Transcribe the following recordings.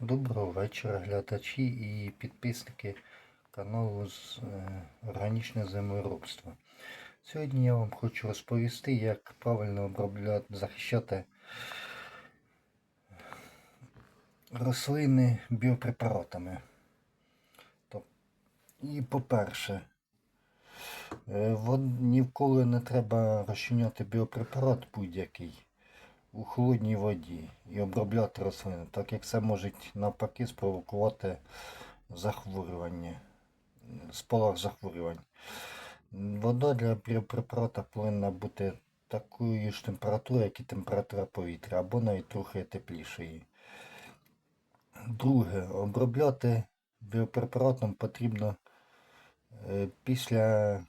Доброго вечора, глядачі і підписники каналу з е, органічне землеробство. Сьогодні я вам хочу розповісти, як правильно обробляти, захищати рослини біопрепаратами. І по-перше, е, ніколи не треба розчиняти біопрепарат будь-який у холодній воді і обробляти рослини, так як це може навпаки спровокувати захворювання, спалах захворювань. Вода для біопрепарата повинна бути такої ж температури, як і температура повітря, або навіть трохи теплішої. Друге, обробляти біопрепаратом потрібно е, після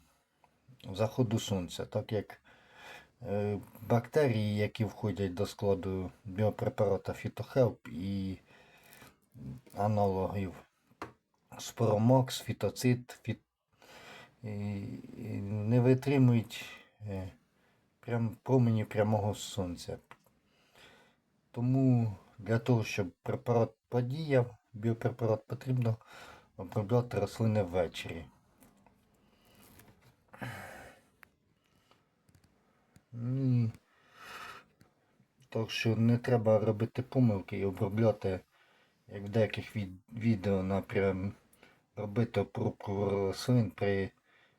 заходу сонця, так як бактерії, які входять до складу біопрепарата Фітохелп і аналогів Споромокс, фітоцит, фіт... не витримують е, прям, промені прямого сонця. Тому для того, щоб препарат подіяв, біопрепарат потрібно обробляти рослини ввечері. Так що не треба робити помилки і обробляти, як в деяких від- відео напрям робити обробку рослин при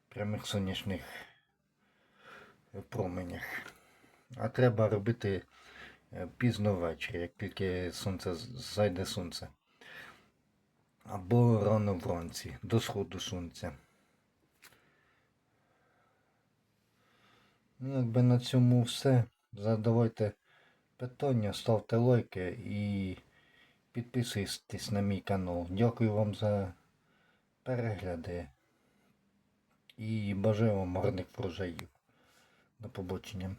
прямих сонячних променях. А треба робити е, пізно ввечері, як тільки сонце зайде сонце. Або рано вранці, до сходу сонця. Ну, якби на цьому все. Задавайте питання, ставте лайки і підписуйтесь на мій канал. Дякую вам за перегляди і бажаю вам гарних врожаїв. До побачення.